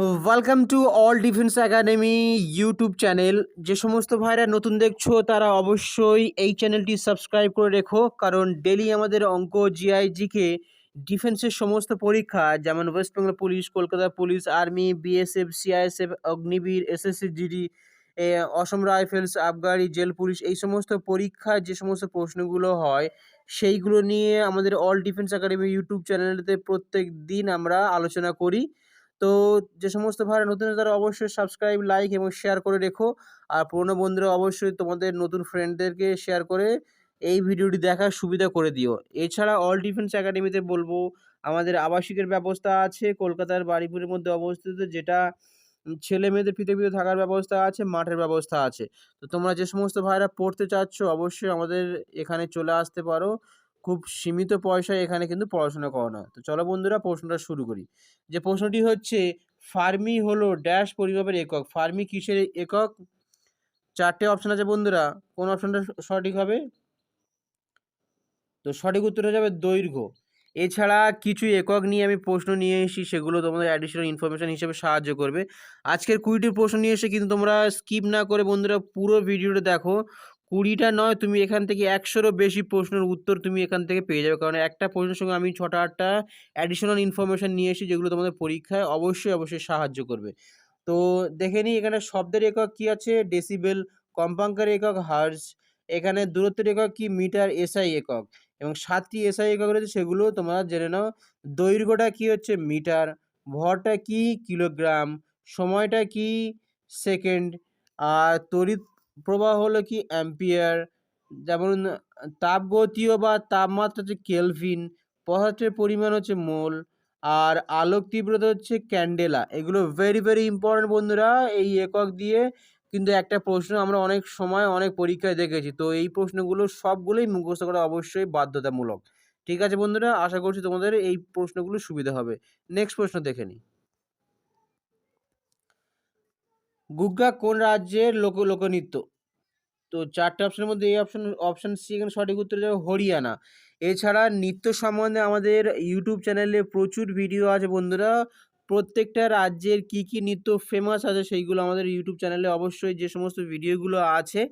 Welcome to all defence academy YouTube channel যে সমস্ত ভাইরা নতুন দেখছ, তারা অবশ্যই এই চ্যানেলটি সাবস্ক্রাইব করে রেখো, কারণ ডেলি আমাদের অঙ্ক জিআই জিকে ডিফেন্সের সমস্ত পরীক্ষা, যেমন West Bengal police Kolkata police army BSF CISF Agniveer SSC GD Assam rifles আবগারি জেল পুলিশ এই সমস্ত পরীক্ষার যে সমস্ত প্রশ্নগুলো হয়, সেইগুলো নিয়ে আমাদের অল ডিফেন্স একাডেমি ইউটিউব চ্যানেলতে প্রত্যেক দিন আমরা আলোচনা করি। তো যে সমস্ত ভাইরা নতুন তারা অবশ্যই সাবস্ক্রাইব লাইক এবং শেয়ার করে রেখো। আর পুরনো বন্ধুরা অবশ্যই তোমাদের নতুন ফ্রেন্ডদেরকে শেয়ার করে এই ভিডিওটি দেখার সুবিধা করে দিও। এছাড়া অল ডিফেন্স একাডেমিতে বলব, আমাদের আবাসিকের ব্যবস্থা আছে, কলকাতার বাড়িপুরের মধ্যে অবস্থিত, যেটা ছেলে মেয়েদের পৃথিবীতে থাকার ব্যবস্থা আছে, মাঠের ব্যবস্থা আছে। তো তোমরা যে সমস্ত ভাইরা পড়তে চাচ্ছ, অবশ্যই আমাদের এখানে চলে আসতে পারো। খুব সীমিত পয়সায় এখানে কিন্তু পড়াশোনা করানো হয়। তো চলো বন্ধুরা প্রশ্নটা শুরু করি। যে প্রশ্নটি হচ্ছে, ফার্মি হলো ড্যাশ পরিমাপের একক। ফার্মি কিসের একক? চারটে অপশন আছে বন্ধুরা। কোন অপশনটা সঠিক হবে? তো সঠিক উত্তর হয়ে যাবে দৈর্ঘ্য। এছাড়া কিছু একক নিয়ে আমি প্রশ্ন নিয়ে এসেছি, সেগুলো তোমাদের অ্যাডিশনাল ইনফরমেশন হিসেবে সাহায্য করবে। আজকের কুড়িটি প্রশ্ন নিয়ে এসে কিন্তু তোমরা স্কিপ না করে বন্ধুরা পুরো ভিডিওটা দেখো। কুড়িটা নয়, তুমি এখান থেকে একশোরও বেশি প্রশ্নের উত্তর তুমি এখান থেকে পেয়ে যাবে। কারণ একটা প্রশ্নের সঙ্গে আমি ছটা, আটটা অ্যাডিশনাল ইনফরমেশন নিয়ে এসেছি যেগুলো তোমাদের পরীক্ষায় অবশ্যই অবশ্যই সাহায্য করবে। তো দেখে নিই, এখানে শব্দের একক কি আছে? ডেসিবেল কম্পাঙ্কের একক হার্জ এখানে দূরত্বের একক কি? মিটার এসআই একক। এবং সাতটি এসআই একক রয়েছে, সেগুলো তোমরা জেনে নাও। দৈর্ঘ্যটা কি হচ্ছে? মিটার ভরটা কি? কিলোগ্রাম সময়টা কি? সেকেন্ড আর তড়িৎ প্রবাহ হলো কি অ্যাম্পিয়ার। যেমন তাপগতীয় বা তাপমাত্রা হচ্ছে কেলভিন, পদার্থের পরিমাণ হচ্ছে মোল, আর আলোক তীব্রতা হচ্ছে ক্যান্ডেলা। এগুলো ভেরি ভেরি ইম্পর্টেন্ট বন্ধুরা, এই একক দিয়ে কিন্তু একটা প্রশ্ন আমরা অনেক সময় অনেক পরীক্ষায় দেখেছি। তো এই প্রশ্নগুলো সবগুলোই মুখস্থ করা অবশ্যই বাধ্যতামূলক। ঠিক আছে বন্ধুরা, আশা করছি তোমাদের এই প্রশ্নগুলো সুবিধা হবে। নেক্সট প্রশ্ন দেখে নিই। গুগ্গা কোন রাজ্যের লোক লোকনৃত্য তো চারটে অপশনের মধ্যে এই অপশন অপশন সি এখানে সঠিক উত্তর যাবে হরিয়ানা। এছাড়া নৃত্য সম্বন্ধে আমাদের ইউটিউব চ্যানেলে প্রচুর ভিডিও আছে বন্ধুরা। প্রত্যেকটা রাজ্যের কি কি নৃত্য ফেমাস আছে সেইগুলো আমাদের ইউটিউব চ্যানেলে অবশ্যই যে সমস্ত ভিডিওগুলো আছে,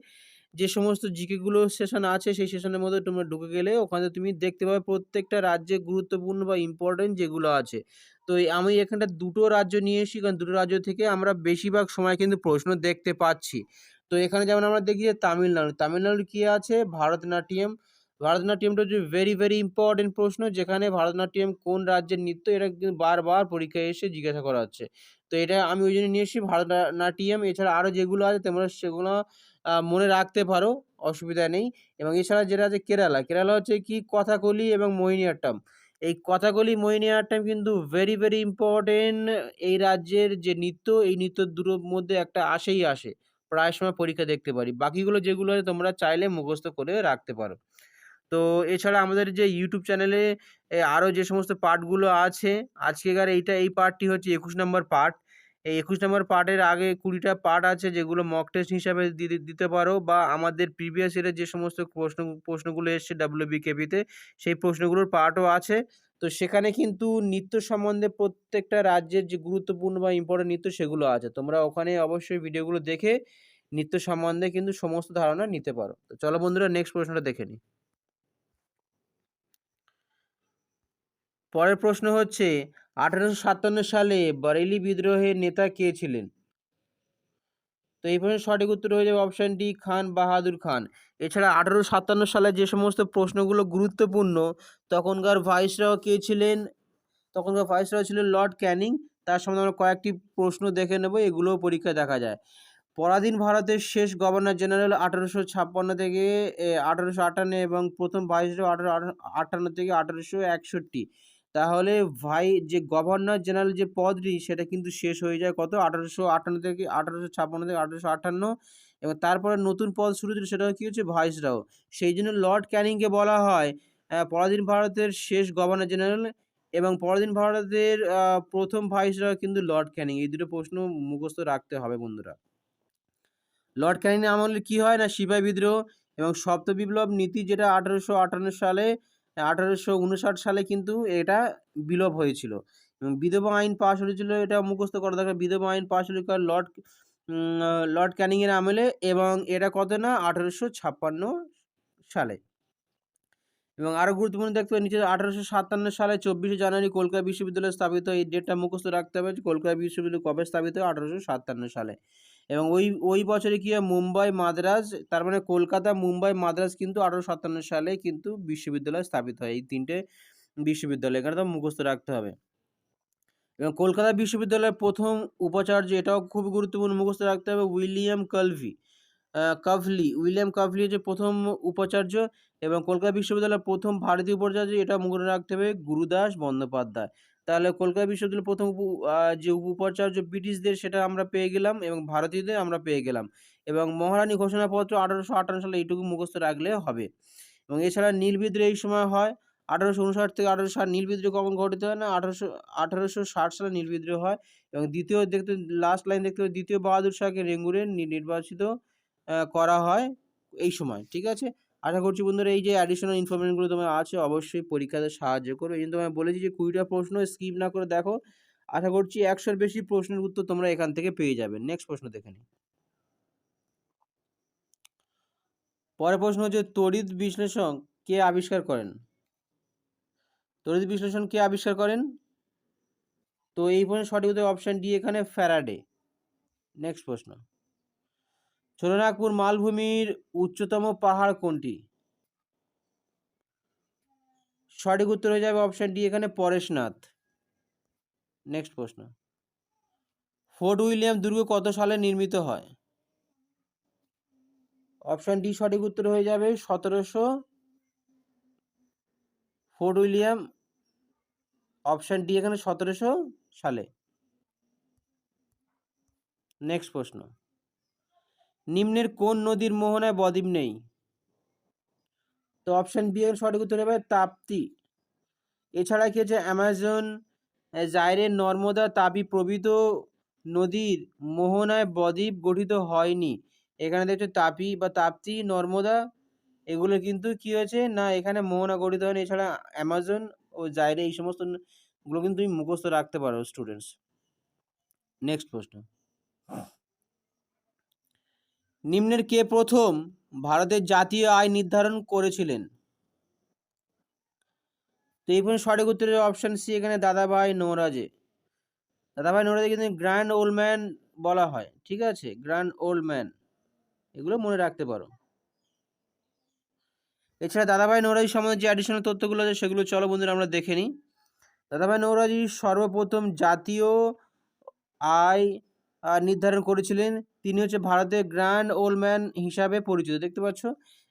যে সমস্ত জিকেগুলো সেশন আছে সেই সেশনের মধ্যে তোমরা ঢুকে গেলে ওখানে তুমি দেখতে পাবে প্রত্যেকটা রাজ্যে গুরুত্বপূর্ণ বা ইম্পর্টেন্ট যেগুলো আছে। তো আমি এখানটা দুটো রাজ্য নিয়ে এসেছি, কারণ দুটো রাজ্য থেকে আমরা বেশিরভাগ সময় কিন্তু প্রশ্ন দেখতে পাচ্ছি। তো এখানে যেমন আমরা দেখি যে তামিলনাড়ু তামিলনাড়ু কি আছে? ভারতনাট্যম। ভারতনাট্যমটা হচ্ছে ভেরি ভেরি ইম্পর্টেন্ট প্রশ্ন যেখানে ভারতনাট্যম কোন রাজ্যের নৃত্য এটা কিন্তু বারবার পরীক্ষায় এসে জিজ্ঞাসা করা হচ্ছে। তো এটা আমি ওই জন্য নিয়ে এসেছি ভারতনাট্যম। এছাড়া আরও যেগুলো আছে তোমরা সেগুলো মনে রাখতে পারো, অসুবিধা নেই। এবং এছাড়া যেটা আছে কেরালা কেরালা হচ্ছে কি কথাকলি এবং মোহিনীয়াট্টম। এই কথাকলি, মোহিনীয়াট্টম কিন্তু ভেরি ভেরি ইম্পর্টেন্ট এই রাজ্যের যে নৃত্য, এই নৃত্য দুটোর মধ্যে একটা আসেই আসে। প্রায় সময় পরীক্ষা দেখতে পারি। বাকিগুলো যেগুলো তোমরা চাইলে মুখস্থ করে রাখতে পারো। তো এছাড়া আমাদের যে ইউটিউব চ্যানেলে আরও যে সমস্ত পার্টগুলো আছে, আজকেকার এইটা, এই পার্টটি হচ্ছে একুশ নম্বর পার্ট এই একুশ নম্বর পার্টের আগে কুড়িটা পার্ট আছে যেগুলো মক টেস্ট হিসাবে দিতে পারো বা আমাদের প্রিভিয়াস ইয়ারের যে সমস্ত প্রশ্ন, প্রশ্নগুলো এসছে ডাব্লিউবিকেপিতে সেই প্রশ্নগুলোর পার্টও আছে। তো সেখানে কিন্তু নৃত্য সম্বন্ধে প্রত্যেকটা রাজ্যের যে গুরুত্বপূর্ণ বা ইম্পর্টেন্ট নৃত্য সেগুলো আছে। তোমরা ওখানে অবশ্যই ভিডিওগুলো দেখে নৃত্য সম্বন্ধে কিন্তু সমস্ত ধারণা নিতে পারো। তো চলো বন্ধুরা নেক্সট প্রশ্নটা দেখে নিই। পরের প্রশ্ন হচ্ছে, আঠারোশো সাতান্ন সালে বরেলি বিদ্রোহের নেতা কে ছিলেন? তো এই প্রশ্নের সঠিক উত্তর হয়ে যাবে অপশান ডি খান, বাহাদুর খান। এছাড়া আঠারোশো সাতান্ন সালে যে সমস্ত প্রশ্নগুলো গুরুত্বপূর্ণ, তখনকার ভাইসরাও কে ছিলেন? তখনকার ভাইসরাও ছিলেন লর্ড ক্যানিং তার সম্বন্ধে আমরা কয়েকটি প্রশ্ন দেখে নেব, এগুলোও পরীক্ষায় দেখা যায়। পরাধীন ভারতের শেষ গভর্নর জেনারেল আঠারোশো ছাপ্পান্ন থেকে আঠারোশো আটান্ন এবং প্রথম ভাইসরয় আঠারো আটান্ন থেকে আঠারোশো একষট্টি। তাহলে ভাই যে গভর্নর জেনারেল যে পদটি, সেটা কিন্তু শেষ হয়ে যায় কত? আঠারোশো আটান্ন থেকে আঠারোশো ছাপ্পান্ন থেকে আঠারোশো আটান্ন। এবং তারপরে নতুন পদ শুরু ছিল সেটা কী হচ্ছে? ভাইসরাও সেই জন্য লর্ড ক্যানিংকে বলা হয় পরাধীন ভারতের শেষ গভর্নর জেনারেল এবং পরাধীন ভারতের প্রথম ভাইসরাও কিন্তু লর্ড ক্যানিং। এই দুটো প্রশ্ন মুখস্থ রাখতে হবে বন্ধুরা। লর্ড ক্যানিং আমলে কি হয় না? সিপাহী বিদ্রোহ এবং সপ্ত বিপ্লব নীতি যেটা আঠারোশো আটান্ন সালে আঠারোশো উনষাট সালে কিন্তু এটা বিলোপ হয়েছিল। এবং বিধবা আইন পাশ হয়েছিল, এটা মুখস্থ করা দরকার। বিধবা আইন পাশ হয়েছিল লর্ড লর্ড ক্যানিংয়ের আমলে এবং এটা কত না? আঠারোশো ছাপ্পান্ন সালে। এবং আরও গুরুত্বপূর্ণ দেখতে হবে, নিচে আঠারোশো সাতান্ন সালে চব্বিশে জানুয়ারি কলকাতা বিশ্ববিদ্যালয় স্থাপিত, এই ডেটটা মুখস্থ রাখতে হবে কলকাতা বিশ্ববিদ্যালয় কবে স্থাপিত? আঠারোশো সাতান্ন সালে। এবং ওই ওই বছরে কি হয়, মুম্বাই, মাদ্রাজ, তার মানে কলকাতা, মুম্বাই, মাদ্রাজ কিন্তু আঠারোশো সাতান্ন সালে কিন্তু বিশ্ববিদ্যালয় স্থাপিত হয়। এই তিনটে বিশ্ববিদ্যালয় এখানে তো মুখস্থ রাখতে হবে। এবং কলকাতা বিশ্ববিদ্যালয়ের প্রথম উপাচার্য এটাও খুব গুরুত্বপূর্ণ, মুখস্থ রাখতে হবে, উইলিয়াম কলভি। কাভলি, উইলিয়াম কাভলি হচ্ছে প্রথম উপাচার্য এবং কলকাতা বিশ্ববিদ্যালয়ের প্রথম ভারতীয় উপাচার্য এটা মনে রাখতে হবে, গুরুদাস বন্দ্যোপাধ্যায়। তাহলে কলকাতা বিশ্ববিদ্যালয়ের প্রথম যে উপাচার্য ব্রিটিশদের সেটা আমরা পেয়ে গেলাম এবং ভারতীয়দের আমরা পেয়ে গেলাম। এবং মহারানী ঘোষণাপত্র আঠারোশো আটান্ন সালে এইটুকু মুখস্থ রাখলে হবে। এবং এছাড়া নীল বিদ্রোহ এই সময় হয়। আঠারোশো উনষাট থেকে আঠারোশো ষাট নীল বিদ্রোহ কখন ঘটিত হয় না? আঠারোশো আঠারোশো ষাট সালে নীল বিদ্রোহ হয়। এবং দ্বিতীয় দেখতে লাস্ট লাইন দেখতে দ্বিতীয় বাহাদুর শাহকে রেঙ্গুরে নির্বাচিত করা হয় এই সময়, ঠিক আছে? আশা করছি বন্ধুরা এই যে অ্যাডিশনাল ইনফরমেশনগুলো তোমার আছে, অবশ্যই পরীক্ষাতে সাহায্য করবে। এই জন্য তোমায় বলেছি যে কুড়িটা প্রশ্ন স্কিপ না করে দেখো। আশা করছি একশোর বেশি প্রশ্নের উত্তর তোমরা এখান থেকে পেয়ে যাবে। নেক্সট প্রশ্ন দেখে নিই। পরের প্রশ্ন হচ্ছে, তড়িৎ বিশ্লেষণ কে আবিষ্কার করেন? তড়িৎ বিশ্লেষণ কে আবিষ্কার করেন? তো এই প্রশ্নের সঠিক উত্তর অপশন ডি এখানে ফ্যারাডে নেক্সট প্রশ্ন। ছোটনাগপুর মালভূমির উচ্চতম পাহাড় কোনটি? সঠিক উত্তর হয়ে যাবে অপশন ডি এখানে পরেশনাথ। নেক্সট প্রশ্ন। ফোর্ট উইলিয়াম দুর্গ কত সালে নির্মিত হয়? অপশন ডি সঠিক উত্তর হয়ে যাবে সতেরোশো। ফোর্ট উইলিয়াম অপশন ডি এখানে সতেরোশো সালে। নেক্সট প্রশ্ন। নিম্নের কোন নদীর মোহনায় বদ্বীপ নেই? তো অপশন বি এর সঠিক উত্তর হবে তাপ্তি। এছাড়া কি হচ্ছে অ্যামাজন আহ, জাইরেন নর্মদা তাপি প্রভৃত নদীর মোহনায় বদ্বীপ গঠিত হয়নি। এখানে দেখছ তাপি বা তাপ্তি নর্মদা এগুলো কিন্তু কি হয়েছে? না এখানে মোহনা গঠিত হয়নি। এছাড়া অ্যামাজন ও জাইরে এই সমস্তগুলো কিন্তু তুমি মুখস্থ রাখতে পারো স্টুডেন্টস নেক্সট প্রশ্ন. নিম্নের কে প্রথম ভারতের জাতীয় আয় নির্ধারণ করেছিলেন? তো এই প্রশ্নের সঠিক উত্তরের অপশন সি এখানে দাদাভাই নৌরাজে। দাদাভাই নৌরাজে কিন্তু গ্র্যান্ড ওল্ড ম্যান বলা হয়, ঠিক আছে? গ্র্যান্ড ওল্ড ম্যান এগুলো মনে রাখতে পারো। এছাড়া দাদাভাই নৌরাজি সম্বন্ধে যে অ্যাডিশনাল তথ্যগুলো আছে সেগুলো চলো বন্ধুরা আমরা দেখে নিই। দাদাভাই নৌরাজি সর্বপ্রথম জাতীয় আয় নির্ধারণ করেছিলেন। তিনি হচ্ছে ভারতের গ্র্যান্ড ওল্ড ম্যান হিসাবে পরিচিত, দেখতে পাচ্ছ?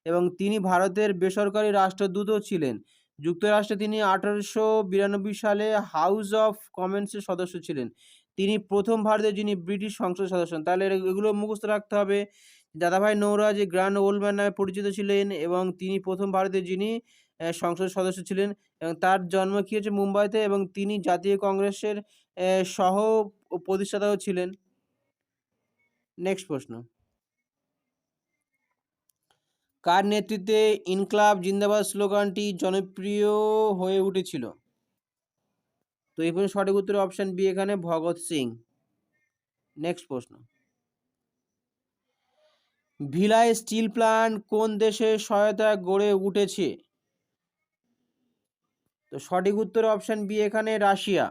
এবং তিনি ভারতের বেসরকারি রাষ্ট্রদূতও ছিলেন। যুক্তরাষ্ট্রে তিনি আঠারোশো বিরানব্বই সালে হাউস অফ কমন্সের সদস্য ছিলেন। তিনি প্রথম ভারতের যিনি ব্রিটিশ সংসদ সদস্য তাহলে এগুলো মুখস্থ রাখতে হবে। দাদাভাই নৌরাজ গ্র্যান্ড ওল্ডম্যান নামে পরিচিত ছিলেন এবং তিনি প্রথম ভারতের যিনি সংসদ সদস্য ছিলেন এবং তার জন্ম কী হচ্ছে মুম্বাইতে এবং তিনি জাতীয় কংগ্রেসের সহ প্রতিষ্ঠাতাও ছিলেন। নেক্সট প্রশ্ন। কার নেতৃত্বে ইনকলাব জিন্দাবাদ স্লোগানটি জনপ্রিয় হয়ে উঠেছিল? তো এই প্রশ্নের সঠিক উত্তর অপশন বি এখানে, ভগৎ সিং। নেক্সট প্রশ্ন। ভিলাই স্টিল প্ল্যান্ট কোন দেশের সহায়তায় গড়ে উঠেছে? তো সঠিক উত্তর অপশন বি এখানে, রাশিয়া।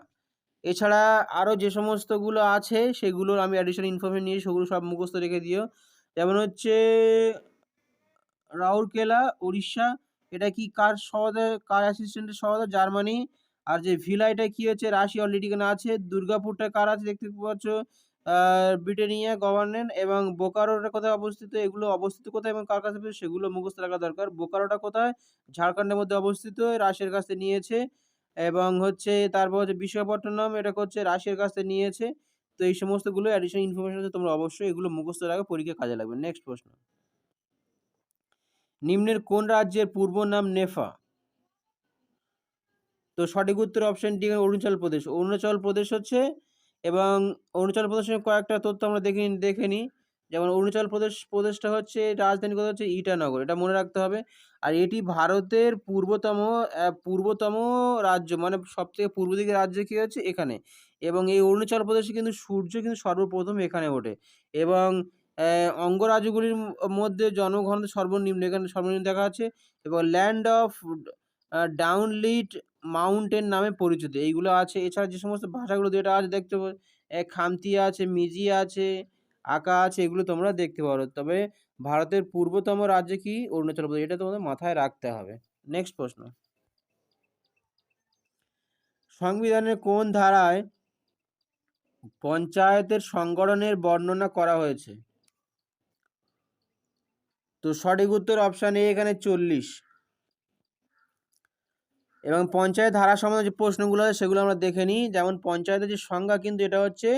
এছাড়া আরও যে সমস্তগুলো আছে, সেগুলোর আমি অ্যাডিশনাল ইনফরমেশন নিয়ে সেগুলো সব মুখস্থ রেখে দিও। যেমন হচ্ছে, রাউরকেলা উড়িষ্যা এটা কি কার সহায়তা কার অ্যাসিস্ট্যান্টের সহায়তা জার্মানি। আর যে ভিলাইটা কী হচ্ছে, রাশিয়া অলরেডি এখানে আছে। দুর্গাপুরটা কার আছে দেখতে পাচ্ছ? ব্রিটেনিয়া গভর্নমেন্ট এবং বোকারোটা কোথায় অবস্থিত? এগুলো অবস্থিত কোথায় এবং কার কাছে? সেগুলো মুখস্থ রাখা দরকার। বোকারোটা কোথায়? ঝাড়খণ্ডের মধ্যে অবস্থিত। রাশিয়ার কাছ নিয়েছে। এবং হচ্ছে তারপর হচ্ছে বিশাখাপট্টনম, এটা হচ্ছে রাশিয়ার কাছ থেকে নিয়েছে। তো এই সমস্তগুলো অ্যাডিশনাল ইনফরমেশন আছে, তোমরা অবশ্যই এগুলো মুখস্থ রাখা পরীক্ষা কাজে লাগবে। নেক্সট প্রশ্ন। নিম্নের কোন রাজ্যের পূর্ব নাম নেফা? তো সঠিক উত্তর অপশন ডি অরুণাচল প্রদেশ। অরুণাচল প্রদেশ হচ্ছে এবং অরুণাচল প্রদেশের কয়েকটা তথ্য আমরা দেখে দেখে নিই যেমন অরুণাচল প্রদেশ, প্রদেশটা হচ্ছে রাজধানী কথা হচ্ছে ইটানগর, এটা মনে রাখতে হবে। আর এটি ভারতের পূর্বতম পূর্বতম রাজ্য মানে সব থেকে পূর্ব দিকে রাজ্য কী হচ্ছে? এখানে। এবং এই অরুণাচল প্রদেশে কিন্তু সূর্য কিন্তু সর্বপ্রথম এখানে ওঠে। এবং অঙ্গরাজ্যগুলির মধ্যে জনঘনত্ব সর্বনিম্ন, এখানে সর্বনিম্ন দেখা আছে এবং ল্যান্ড অফ ডাউনলিট মাউন্টেন নামে পরিচিত। এইগুলো আছে। এছাড়া যে সমস্ত ভাষাগুলো যেটা আছে, দেখতে খামতি আছে, মিজি আছে আঁকা আছে এগুলো তোমরা দেখতে পারো। তবে ভারতের পূর্বতম রাজ্য কি? অরুণাচল প্রদেশ। এটা তোমাদের মাথায় রাখতে হবে। নেক্সট প্রশ্ন। সংবিধানের কোন ধারায় পঞ্চায়েতের সংগঠনের বর্ণনা করা হয়েছে? তো সঠিক উত্তর অপশান এ এখানে চল্লিশ। এবং পঞ্চায়েত ধারা সম্বন্ধে যে প্রশ্নগুলো আছে, সেগুলো আমরা দেখে নিই। যেমন পঞ্চায়েতের যে সংজ্ঞা, কিন্তু এটা হচ্ছে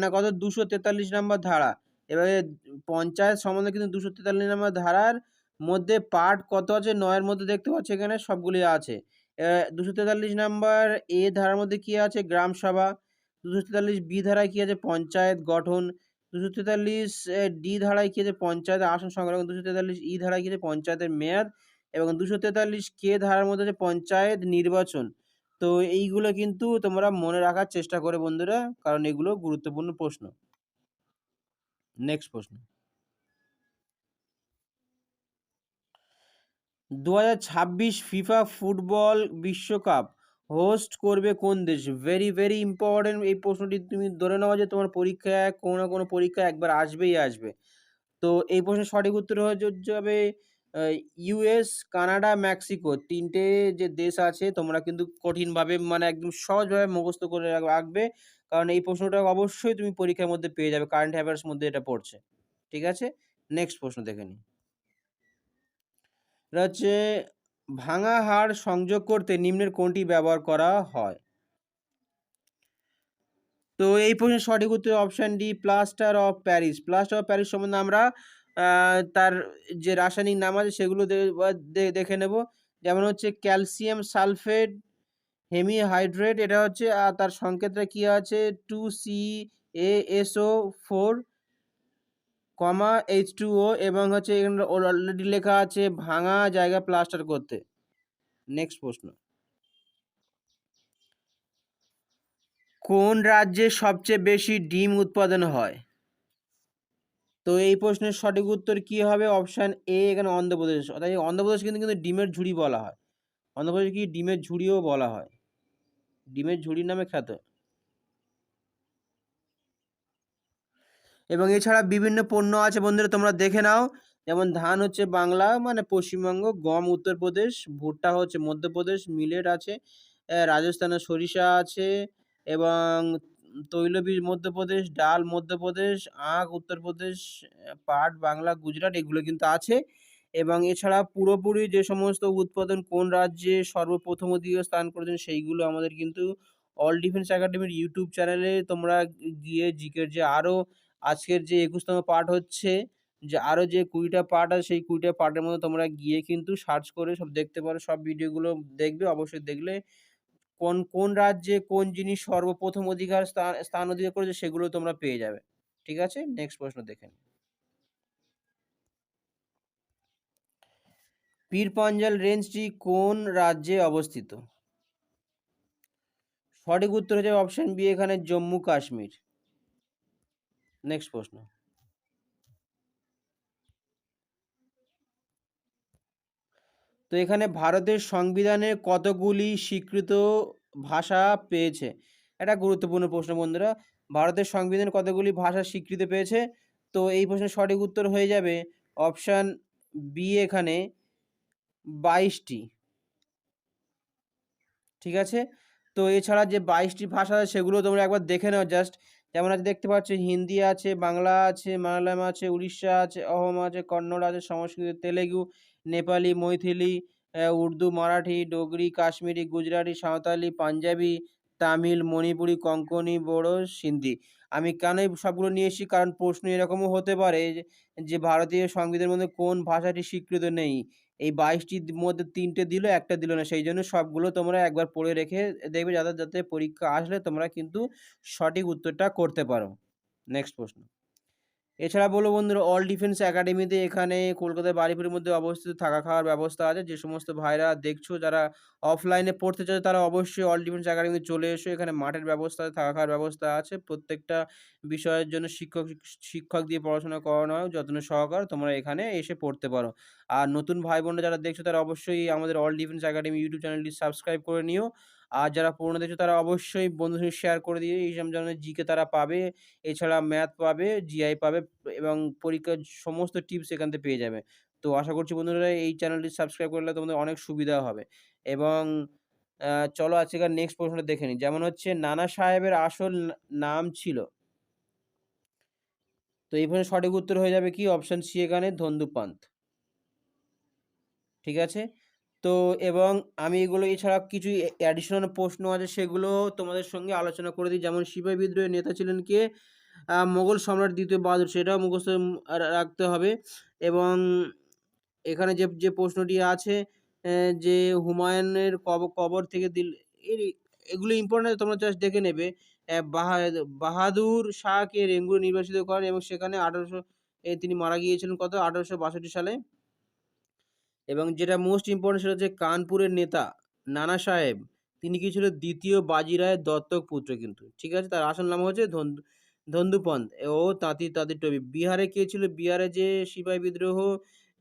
না কত? দুশো তেতাল্লিশ নম্বর ধারা। এবারে পঞ্চায়েত সম্বন্ধে কিন্তু দুশো তেতাল্লিশ নম্বর ধারার মধ্যে পার্ট কত আছে? নয়ের মধ্যে দেখতে পাচ্ছি এখানে সবগুলি আছে। দুশো তেতাল্লিশ নম্বর এ ধারার মধ্যে কি আছে? গ্রাম সভা। দুশো তেতাল্লিশ বি ধারায় কি আছে? পঞ্চায়েত গঠন। দুশো তেতাল্লিশ ডি ধারায় কি আছে? পঞ্চায়েতের আসন সংগ্রহ দুশো তেতাল্লিশ ই ধারায় কি আছে? পঞ্চায়েতের মেয়াদ। এবং দুশো তেতাল্লিশ কে ধারার মধ্যে আছে? পঞ্চায়েত নির্বাচন। তো এইগুলো কিন্তু তোমরা মনে রাখার চেষ্টা করে বন্ধুরা, কারণ এগুলো গুরুত্বপূর্ণ প্রশ্ন। নেক্সট প্রশ্ন। দু ছাব্বিশ ফিফা ফুটবল বিশ্বকাপ হোস্ট করবে কোন দেশ? ভেরি ভেরি ইম্পর্টেন্ট এই প্রশ্নটি তুমি ধরে নাও যে তোমার পরীক্ষায় কোনো না কোনো পরীক্ষা একবার আসবেই আসবে। তো এই প্রশ্নের সঠিক উত্তর হয়ে যাবে ইউএস কানাডা মেক্সিকো তিনটে যে দেশ আছে তোমরা কিন্তু কঠিনভাবে মানে একদম সহজভাবে মুখস্থ করে রাখবে। কারণ এই প্রশ্নটা অবশ্যই তুমি পরীক্ষার মধ্যে পেয়ে যাবে কারেন্ট অ্যাফেয়ার্স মধ্যে এটা পড়ছে। ঠিক আছে? নেক্সট প্রশ্ন দেখে নিই। এটা হচ্ছে, ভাঙা হাড় সংযোগ করতে নিম্নের কোনটি ব্যবহার করা হয়? তো এই প্রশ্নের সঠিক উত্তর option D plaster of Paris plaster of Paris সম্বন্ধে আমরা তার যে রাসায়নিক নাম আছে সেগুলো দেখে নেব। যেমন হচ্ছে ক্যালসিয়াম সালফেট, হেমিহাইড্রেট, এটা হচ্ছে আর তার সংকেতটা কি আছে? Two C A SO four comma H two O এবং হচ্ছে এখানে অলরেডি লেখা আছে, ভাঙা জায়গা প্লাস্টার করতে। নেক্সট প্রশ্ন। কোন রাজ্যে সবচেয়ে বেশি ডিম উৎপাদন হয়? তো এই প্রশ্নের সঠিক উত্তর কি হবে? অপশান এ এখানে অন্ধ্রপ্রদেশ। অর্থাৎ এই অন্ধ্রপ্রদেশ কিন্তু কিন্তু ডিমের ঝুড়ি বলা হয়। অন্ধ্রপ্রদেশ কি ডিমের ঝুড়িও বলা হয়? ডিমের ঝুড়ি নামে খ্যাত। এবং এছাড়া বিভিন্ন পণ্য আছে বন্ধুরা, তোমরা দেখে নাও। যেমন ধান হচ্ছে বাংলা মানে পশ্চিমবঙ্গ, গম উত্তরপ্রদেশ, ভুট্টা হচ্ছে মধ্যপ্রদেশ মিলেট আছে রাজস্থানে সরিষা আছে, এবং তৈলবীজ মধ্যপ্রদেশ, ডাল মধ্যপ্রদেশ, আখ, উত্তরপ্রদেশ, পাট, বাংলা, গুজরাট এগুলো কিন্তু আছে। এবং এছাড়া পুরোপুরি যে সমস্ত উৎপাদন কোন রাজ্যে সর্বপ্রথম দিকে স্থান করেছেন সেইগুলো আমাদের কিন্তু অল ডিফেন্স একাডেমির ইউটিউব চ্যানেলে তোমরা গিয়ে জিকের যে আরও আজকের যে একুশতম পার্ট হচ্ছে, যে আরও যে কুড়িটা পার্ট আছে সেই কুড়িটা পার্টের মধ্যে তোমরা গিয়ে কিন্তু সার্চ করে সব দেখতে পারো, সব ভিডিওগুলো দেখবে, অবশ্যই দেখলে কোন কোন রাজ্যে কোন জিনিস সর্বপ্রথম অধিকার স্থান অধিকার করেছে সেগুলো তোমরা পেয়ে যাবে। ঠিক আছে? নেক্সট প্রশ্ন দেখে নিই। পীরপঞ্জাল রেঞ্জটি কোন রাজ্যে অবস্থিত? সঠিক উত্তর হচ্ছে অপশন বি, এখানে জম্মু কাশ্মীর নেক্সট প্রশ্ন। তো এখানে ভারতের সংবিধানের কতগুলি স্বীকৃত ভাষা পেয়েছে? এটা গুরুত্বপূর্ণ প্রশ্ন বন্ধুরা। ভারতের সংবিধান কতগুলি ভাষা স্বীকৃতি পেয়েছে? তো এই প্রশ্নের সঠিক উত্তর হয়ে যাবে অপশান বি এখানে বাইশটি। ঠিক আছে? তো এছাড়া যে বাইশটি ভাষা আছে সেগুলো তোমরা একবার দেখে নাও জাস্ট। যেমন আছে দেখতে পাচ্ছ হিন্দি আছে, বাংলা আছে, মালায়ালাম আছে, উড়িষ্যা আছে অহম আছে, কন্নড় আছে, সংস্কৃত, তেলেগু নেপালি, মৈথিলি উর্দু, মারাঠি, ডোগরি, কাশ্মীরি, গুজরাটি, সাঁওতালি, পাঞ্জাবি, তামিল, মণিপুরি, কঙ্কনি, বড়ো, সিন্ধি। আমি কেন সবগুলো নিয়ে এসেছি? কারণ প্রশ্ন এরকমও হতে পারে যে- যে ভারতীয় সংবিধানের মধ্যে কোন ভাষাটি স্বীকৃত নেই। এই বাইশটির মধ্যে তিনটে দিল, একটা দিল না। সেই জন্য সবগুলো তোমরা একবার পড়ে রেখে দেখবে, যাতে যাতে পরীক্ষা আসলে তোমরা কিন্তু সঠিক উত্তরটা করতে পারো। নেক্সট প্রশ্ন। এছাড়া বলব বন্ধুরা অল ডিফেন্স একাডেমিতে এখানে কলকাতার বাড়িপুরের মধ্যে অবস্থিত থাকা খাওয়ার ব্যবস্থা আছে। যে সমস্ত ভাইরা দেখছ, যারা অফলাইনে পড়তে চায় তারা অবশ্যই অল ডিফেন্স একাডেমিতে চলে এসো। এখানে মাঠের ব্যবস্থা থাকা খাওয়ার ব্যবস্থা আছে। প্রত্যেকটা বিষয়ের জন্য শিক্ষক শিক্ষক দিয়ে পড়াশোনা করানো হয়, যত্ন সহকার তোমরা এখানে এসে পড়তে পারো। আর নতুন ভাই বোনরা যারা দেখছ, তারা অবশ্যই আমাদের অল ডিফেন্স একাডেমি ইউটিউব চ্যানেলটি সাবস্ক্রাইব করে নিও। আর যারা পুরনো দেখছ তারা অবশ্যই বন্ধুদের শেয়ার করে দিয়ে এইসব ধরনের জিকে তারা পাবে। এছাড়া ম্যাথ পাবে জিআই পাবে এবং পরীক্ষার সমস্ত টিপস এখান থেকে পেয়ে যাবে। তো আশা করছি বন্ধুরা এই চ্যানেলটি সাবস্ক্রাইব করলে তোমাদের অনেক সুবিধা হবে। এবং চলো আজকের নেক্সট প্রশ্নটা দেখে নিই। যেমন হচ্ছে, নানা সাহেবের আসল নাম ছিল। তো এই প্রশ্নের সঠিক উত্তর হয়ে যাবে কি? অপশন সি এখানে ধন্দুপান্ত। ঠিক আছে? তো এবং আমি এগুলো এছাড়া কিছু অ্যাডিশনাল প্রশ্ন আছে সেগুলো তোমাদের সঙ্গে আলোচনা করে দিই। যেমন সিপাহী বিদ্রোহের নেতা ছিলেন কে? মোগল সম্রাট দ্বিতীয় বাহাদুর, সেটাও মুখস্থ রাখতে হবে। এবং এখানে যে যে প্রশ্নটি আছে যে হুমায়ুনের কব- কবর থেকে দিল এগুলো ইম্পর্টেন্ট তোমরা জাস্ট দেখে নেবে। বাহাদুর শাহকে রেঙ্গুনে নির্বাচিত করেন এবং সেখানে আঠারোশো তিনি মারা গিয়েছিলেন কত? আঠারোশো বাষট্টি সালে। এবং যেটা মোস্ট ইম্পর্টেন্ট সেটা হচ্ছে কানপুরের নেতা নানা সাহেব, তিনি কি ছিল দ্বিতীয় বাজিরায়ের দত্তক পুত্র কিন্তু। ঠিক আছে? তার আসল নাম হচ্ছে ধন্দু ধন্দুপন্ত। ও তাঁতি, তাঁতির টবি। বিহারে কে ছিল? বিহারে যে সিপাহী বিদ্রোহ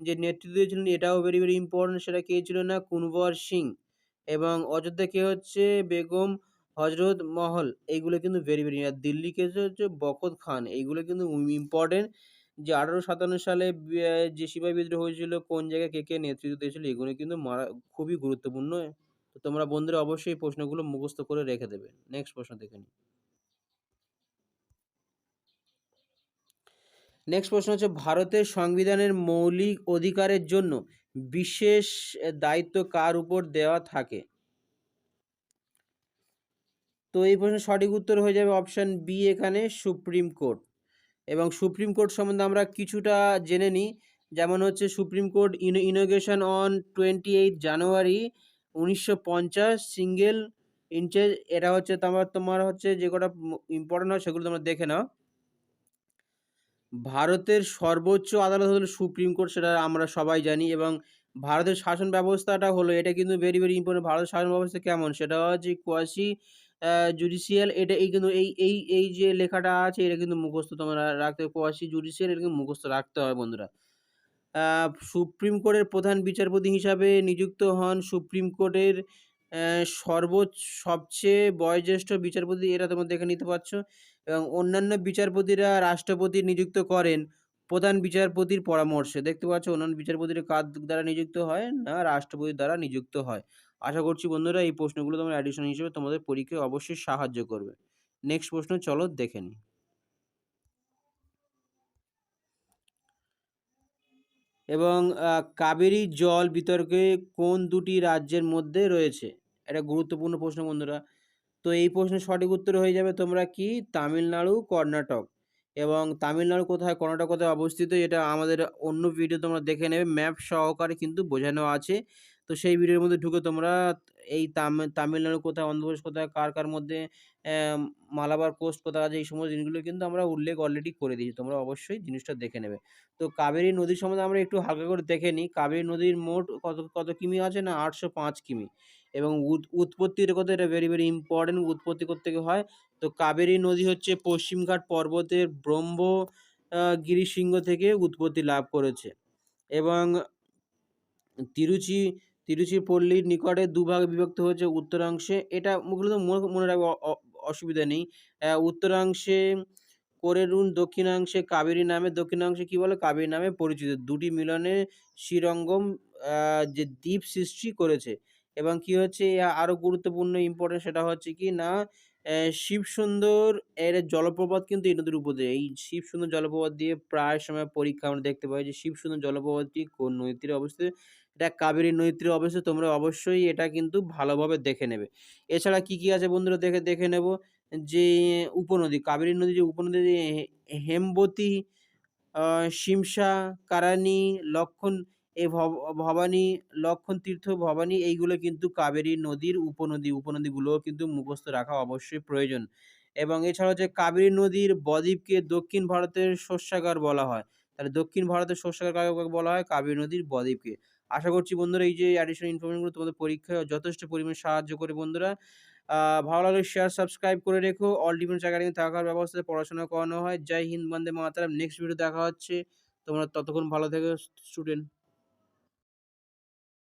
যে নেতৃত্ব দিয়েছিলেন, এটাও ভেরি ভেরি ইম্পর্টেন্ট সেটা কে ছিল না? কুনবর সিং। এবং অযোধ্যা কে হচ্ছে? বেগম হজরত মহল। এইগুলো কিন্তু ভেরি ভেরি আর দিল্লি কে হচ্ছে? বখত খান। এইগুলো কিন্তু ইম্পর্টেন্ট যে আঠারো সাতান্ন সালে যে সিপাহী বিদ্রোহ হয়েছিল, কোন জায়গায় কে কে নেতৃত্ব দিয়েছিল, এগুলো কিন্তু মারা, খুবই গুরুত্বপূর্ণ। তো তোমরা বন্ধুরা অবশ্যই প্রশ্নগুলো মুখস্থ করে রেখে দেবে। নেক্সট প্রশ্ন দেখে নেক্সট প্রশ্ন হচ্ছে, ভারতের সংবিধানের মৌলিক অধিকারের জন্য বিশেষ দায়িত্ব কার উপর দেওয়া থাকে? তো এই প্রশ্নের সঠিক উত্তর হয়ে যাবে অপশন বি এখানে, সুপ্রিম কোর্ট। এবং সুপ্রিম কোর্ট সম্বন্ধে আমরা কিছুটা জেনে নিই। যেমন হচ্ছে supreme court inauguration on twenty eight January উনিশশো পঞ্চাশ, সিঙ্গেল ইঞ্চেস, এটা হচ্ছে তোমার তোমার হচ্ছে যে কটা ইম্পর্টেন্ট হয় সেগুলো তোমরা দেখে নাও। ভারতের সর্বোচ্চ আদালত হলো সুপ্রিম কোর্ট, সেটা আমরা সবাই জানি এবং ভারতের শাসন ব্যবস্থাটা হলো, এটা কিন্তু ভেরি ভেরি ইম্পর্টেন্ট ভারতের শাসন ব্যবস্থা কেমন? সেটা হচ্ছে কোয়াসি জুডিশিয়াল এটা এই কিন্তু এই এই এই যে লেখাটা আছে, এটা কিন্তু মুখস্থ তোমরা রাখতে কোয়াসি জুডিশিয়াল এটা কিন্তু মুখস্থ রাখতে হয় বন্ধুরা। সুপ্রিম কোর্টের প্রধান বিচারপতি হিসাবে নিযুক্ত হন সুপ্রিম কোর্টের সর্বোচ্চ, সবচেয়ে বয়োজ্যেষ্ঠ বিচারপতি, এটা তোমরা দেখে নিতে পারছ। এবং অন্যান্য বিচারপতিরা রাষ্ট্রপতি নিযুক্ত করেন প্রধান বিচারপতির পরামর্শে। দেখতে পাচ্ছ অন্যান্য বিচারপতিরা কার দ্বারা নিযুক্ত হয় না, রাষ্ট্রপতির দ্বারা নিযুক্ত হয়। আশা করছি বন্ধুরা এই প্রশ্নগুলো তোমার অ্যাডিশন হিসেবে তোমাদের পরীক্ষায় অবশ্যই সাহায্য করবে। নেক্সট প্রশ্ন চলো দেখে নিই এবং কাবেরী জল বিতর্কে কোন দুটি রাজ্যের মধ্যে রয়েছে? এটা গুরুত্বপূর্ণ প্রশ্ন বন্ধুরা। তো এই প্রশ্নের সঠিক উত্তর হয়ে যাবে তোমরা কি? তামিলনাড়ু, কর্ণাটক। এবং তামিলনাড়ু কোথায়, কর্ণাটক কোথায় অবস্থিত? এটা আমাদের অন্য ভিডিও তোমরা দেখে নেবে। ম্যাপ সহকারে কিন্তু বোঝানো আছে। তো সেই ভিডিওর মধ্যে ঢুকে তোমরা এই তামি- তামিলনাড়ু কোথায়, অন্ধ্রপ্রদেশ কোথায়, কার কার মধ্যে মালাবার কোস্ট কোথায় আছে, এই সমস্ত জিনিসগুলো কিন্তু আমরা উল্লেখ অলরেডি করে দিয়েছি। তোমরা অবশ্যই জিনিসটা দেখে নেবে। তো কাবেরী নদীর সম্বন্ধে আমরা একটু হালকা করে দেখে নিই। কাবেরী নদীর মোট কত কত কিমি আছে না? আটশো পাঁচ কিমি। এবং উৎ- উৎপত্তির কথা এটা ভেরি ভেরি ইম্পর্টেন্ট উৎপত্তি করতে হয়। তো কাবেরী নদী হচ্ছে পশ্চিমঘাট পর্বতের ব্রহ্ম গিরিশৃঙ্গ থেকে উৎপত্তি লাভ করেছে। এবং তিরুচি তিরুচিপল্লির নিকটে দুভাগে বিভক্ত হয়েছে উত্তরাংশে। এটা মূলত মনে রাখবে অসুবিধা নেই। উত্তরাংশে কোরেরুন, দক্ষিণাংশে কাবেরী নামে, দক্ষিণাংশে কি বলে? কাবেরী নামে পরিচিত। দুটি মিলনে শ্রীরঙ্গম যে দ্বীপ সৃষ্টি করেছে। এবং কি হচ্ছে? এ- আরও গুরুত্বপূর্ণ ইম্পর্টেন্ট সেটা হচ্ছে কি না শিবসুন্দর এর জলপ্রপাত কিন্তু এই নদীর উপর এই শিবসুন্দর জলপ্রপাত দিয়ে প্রায় সময় পরীক্ষা আমরা দেখতে পাই যে শিবসুন্দর জলপ্রপাতটি কোন নদীর অবস্থিত? এটা কাবেরী নদীর তীরে অবস্থিত তোমরা অবশ্যই এটা কিন্তু ভালোভাবে দেখে নেবে। এছাড়া কি কি আছে বন্ধুরা? দেখে দেখে নেব যে, উপনদী, কাবেরী নদী যে উপনদী হেমবতী শিমসা, কারানি, লক্ষণ এই ভবানী, লক্ষণ তীর্থ, ভবানী, এইগুলো কিন্তু কাবেরী নদীর উপনদী, উপনদীগুলোও কিন্তু মুখস্থ রাখা অবশ্যই প্রয়োজন। এবং এছাড়া হচ্ছে কাবেরী নদীর বদ্বীপকে দক্ষিণ ভারতের শস্যাগার বলা হয়। তাহলে দক্ষিণ ভারতের শস্যাগার কাকে বলা হয়? কাবেরী নদীর বদ্বীপকে। আশা করছি বন্ধুরা এই যে অ্যাডিশনাল ইনফরমেশনগুলো তোমাদের পরীক্ষায় যথেষ্ট পরিমাণে সাহায্য করে বন্ধুরা। ভালো লাগলে শেয়ার সাবস্ক্রাইব করে রেখো। অল ডিফেন্স একাডেমি থাকার ব্যবস্থাতে পড়াশোনা করানো হয়। জয় হিন্দ, বন্দে মাতারাম। নেক্সট ভিডিও দেখা হচ্ছে। তোমরা ততক্ষণ ভালো থেকো স্টুডেন্ট